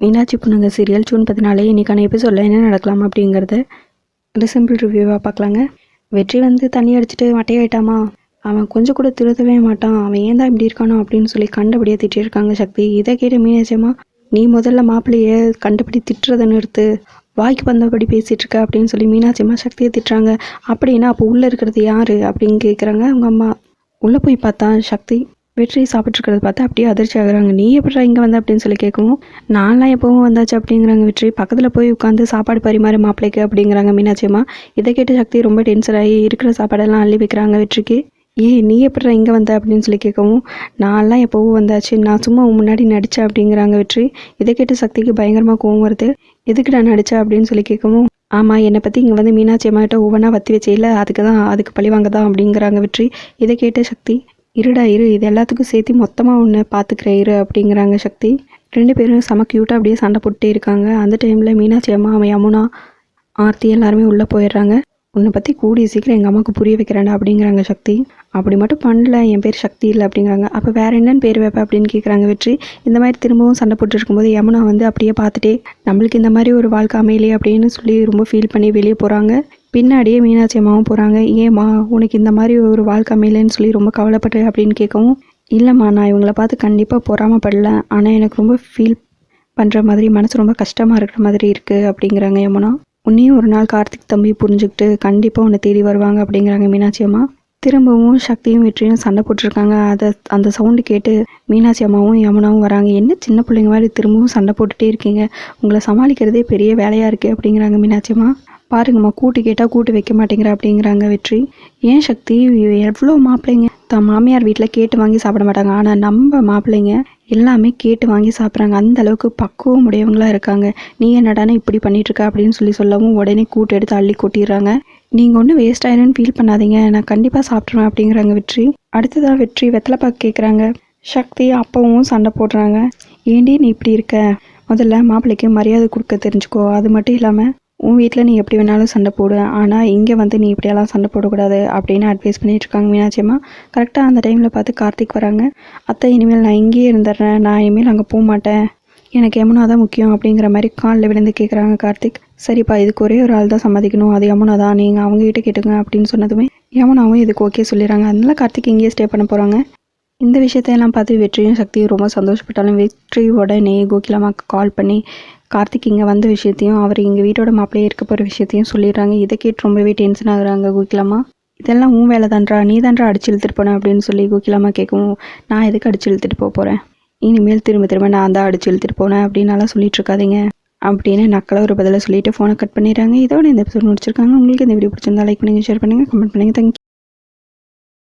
மீனாட்சி பொண்ணுங்க serial June பதினாலே இன்றைக்கான எபிசோடில் என்ன நடக்கலாம் அப்படிங்கிறத ஒரு சிம்பிள் ரிவ்யூவாக பார்க்கலாங்க வெற்றி வந்து தண்ணி அடிச்சுட்டு மட்டையாயிட்டாமா? அவன் கொஞ்சம் கூட திருத்தவே மாட்டான். அவன் ஏன் தான் இப்படி இருக்கானோ அப்படின்னு சொல்லி கண்டபடியாக திட்டிருக்காங்க சக்தி. இதை கேட்டு மீனாட்சியம்மா நீ முதல்ல மாப்பிள்ளைய கண்டபடி திட்டுறதை நிறுத்து. வாய்க்கு வந்தபடி பேசிகிட்டு இருக்க அப்படின்னு சொல்லி மீனாட்சியம்மா சக்தியை திட்டுறாங்க. அப்படின்னா அப்போ உள்ளே இருக்கிறது யார்? அப்படின்னு கேட்குறாங்க அவங்க அம்மா. உள்ளே போய் பார்த்தா? சக்தி. வெற்றி சாப்பிட்ருக்கிறத பார்த்து அப்படியே அதிர்ச்சி ஆகுறாங்க. நீ எப்படா இங்கே வந்த? அப்படின்னு சொல்லி கேட்கவும் நான்லாம் எப்பவும் வந்தாச்சு அப்படிங்கிறாங்க வெற்றி. பக்கத்தில் போய் உட்காந்து சாப்பாடு பரிமாறு மாப்பிள்ளைக்கு அப்படிங்கிறாங்க மீனாட்சியம்மா இதை கேட்டு சக்தி ரொம்ப டென்ஷன் ஆகி இருக்கிற சாப்பாடெல்லாம் அள்ளி வைக்கிறாங்க வெற்றிக்கு. ஏய் நீ எப்படா இங்கே வந்த? அப்படின்னு சொல்லி கேட்கவும் நான்லாம் எப்போவும் வந்தாச்சு. நான் சும்மா முன்னாடி நடித்தேன் அப்படிங்கிறாங்க வெற்றி. இதை கேட்டு சக்திக்கு பயங்கரமாக கோவம் வருது. எதுக்கு நான் நடித்தேன் அப்படின்னு சொல்லி கேட்கவும் ஆமாம் என்னை பற்றி இங்கே வந்து மீனாட்சி அம்மாட்ட ஒவ்வொன்றா வத்தி வச்சையில் அதுக்கு தான் அதுக்கு பழிவாங்க தான் அப்படிங்கிறாங்க வெற்றி. இதை கேட்ட சக்தி இருடா இரு இது எல்லாத்துக்கும் சேர்த்து மொத்தமாக ஒன்று பார்த்துக்கிறேன் இரு அப்படிங்கிறாங்க சக்தி. ரெண்டு பேரும் செம க்யூட்டாக அப்படியே சண்டை போட்டுட்டே இருக்காங்க. அந்த டைமில் மீனாட்சி அம்மா அவன் யமுனா ஆர்த்தி எல்லாருமே உள்ளே போயிடுறாங்க. உன்னை பற்றி கூடிய சீக்கிரம் எங்கள் அம்மாவுக்கு புரிய வைக்கிறேன்டா அப்படிங்கிறாங்க சக்தி. அப்படி மட்டும் பண்ணல என் பேர் சக்தி இல்லை அப்படிங்கிறாங்க. அப்போ வேற என்னென்னு பேர் வைப்பேன் அப்படின்னு கேட்குறாங்க வெற்றி. இந்த மாதிரி திரும்பவும் சண்டை போட்டுருக்கும்போது யமுனா வந்து அப்படியே பார்த்துட்டே நம்மளுக்கு இந்த மாதிரி ஒரு வாழ்க்கை அமையலையே அப்படின்னு சொல்லி ரொம்ப ஃபீல் பண்ணி வெளியே போகிறாங்க பின்னாடியே மீனாட்சி அம்மாவும் போகிறாங்க ஏம்மா உனக்கு இந்த மாதிரி ஒரு வாழ்க்கை அமையலன்னு சொல்லி ரொம்ப கவலைப்பட்டு அப்படின்னு கேட்கவும் இல்லைம்மா நான் இவங்கள பார்த்து கண்டிப்பாக பொறாமப்படல. ஆனால் எனக்கு ரொம்ப ஃபீல் பண்ணுற மாதிரி மனசு ரொம்ப கஷ்டமாக இருக்கிற மாதிரி இருக்குது அப்படிங்கிறாங்க யமுனா. உன்னையும் ஒரு நாள் கார்த்திக் தம்பி புரிஞ்சுக்கிட்டு கண்டிப்பாக உன்னை தேடி வருவாங்க அப்படிங்கிறாங்க மீனாட்சி அம்மா. திரும்பவும் சக்தியும் வெற்றியும் சண்டை போட்டிருக்காங்க. அதை அந்த சவுண்டு கேட்டு மீனாட்சி அம்மாவும் யமுனாவும் வராங்க. என்ன சின்ன பிள்ளைங்க மாதிரி திரும்பவும் சண்டை போட்டுகிட்டே இருக்கீங்க? உங்களை சமாளிக்கிறதே பெரிய வேலையாக இருக்குது அப்படிங்கிறாங்க மீனாட்சி அம்மா. பாருங்கம்மா கூட்டு கேட்டால் கூட்டு வைக்க மாட்டேங்கிற அப்படிங்கிறாங்க வெற்றி. ஏன் சக்தி? எவ்வளோ மாப்பிள்ளைங்க? தான் மாமியார் வீட்டில் கேட்டு வாங்கி சாப்பிட மாட்டாங்க. ஆனால் நம்ம மாப்பிள்ளைங்க எல்லாமே கேட்டு வாங்கி சாப்பிட்றாங்க. அந்த அளவுக்கு பக்குவம் உடையவங்களா இருக்காங்க. நீ என்னடானே இப்படி பண்ணிகிட்ருக்க அப்படின்னு சொல்லி சொல்லவும் உடனே கூட்டு எடுத்து அள்ளி கொட்டிடுறாங்க. நீங்கள் ஒன்றும் வேஸ்ட் ஆயிரும்னு ஃபீல் பண்ணாதீங்க. நான் கண்டிப்பாக சாப்பிட்ருவேன் அப்படிங்கிறாங்க வெற்றி. அடுத்ததாக வெற்றி வெத்தலைப்பாக்கு கேட்குறாங்க சக்தி அப்பவும் சண்டை போடுறாங்க. ஏண்டி நீ இப்படி இருக்க? முதல்ல மாப்பிள்ளைக்கு மரியாதை கொடுக்க தெரிஞ்சுக்கோ. அது மட்டும் இல்லாமல் உன் வீட்டில் நீ எப்படி வேணாலும் சண்டை போடு ஆனால் இங்கே வந்து நீ இப்படியெல்லாம் சண்டை போடக்கூடாது அப்படின்னு அட்வைஸ் பண்ணிட்டு இருக்காங்க கரெக்டாக அந்த டைமில் பார்த்து கார்த்திக் வராங்க. அத்தை இனிமேல் நான் இங்கேயே இருந்துடுறேன். நான் இனிமேல் அங்கே போக மாட்டேன். எனக்கு எமுனா தான் முக்கியம் அப்படிங்கிற மாதிரி காலில் விழுந்து கேட்குறாங்க கார்த்திக். சரிப்பா இதுக்கு ஒரே ஒரு ஆள் தான் சம்மதிக்கணும். அது யமுனா தான். நீங்கள் அவங்ககிட்ட கேட்டுங்க அப்படின்னு சொன்னதுமே யமுனாவும் இதுக்கு ஓகே சொல்லிடுறாங்க. அதனால கார்த்திக் இங்கேயே ஸ்டே பண்ண போகிறாங்க இந்த விஷயத்தையெல்லாம் பார்த்து வெற்றியும் சக்தியும் ரொம்ப சந்தோஷப்பட்டாலும் வெற்றி உடனே கோகிலாமாக்கு கால் பண்ணி கார்த்திக் இங்கே வந்த விஷயத்தையும் அவர் எங்கள் வீட்டோட மாப்பிள்ளையே இருக்க போகிற விஷயத்தையும் சொல்லிடுறாங்க. இதை கேட்டு ரொம்பவே டென்ஷன் ஆகுறாங்க கோகிலாமா. இதெல்லாம் உன் வேலை தான்றா நீ தான்றா அடிச்சு இழுத்துட்டு போனேன் அப்படின்னு சொல்லி கோகிலாமா கேட்கவும் நான் எதுக்கு அடிச்சு இழுத்துட்டு போக போகிறேன் இனிமேல் திரும்ப திரும்ப நான் தான் அடிச்சு இழுத்துட்டு போனேன் அப்படின்னாலாம் சொல்லிட்டு இருக்காதீங்க. அப்படின்னு நக்கலாக ஒரு பதிலை சொல்லிட்டு ஃபோனை கட் பண்ணிடுறாங்க. இதோட இந்த எபிசோட் முடிச்சிருக்காங்க. உங்களுக்கு இந்த வீடியோ பிடிச்சிருந்தா லைக் பண்ணுங்கள் ஷேர் பண்ணுங்கள் கமெண்ட் பண்ணுங்கள் தேங்க்யூ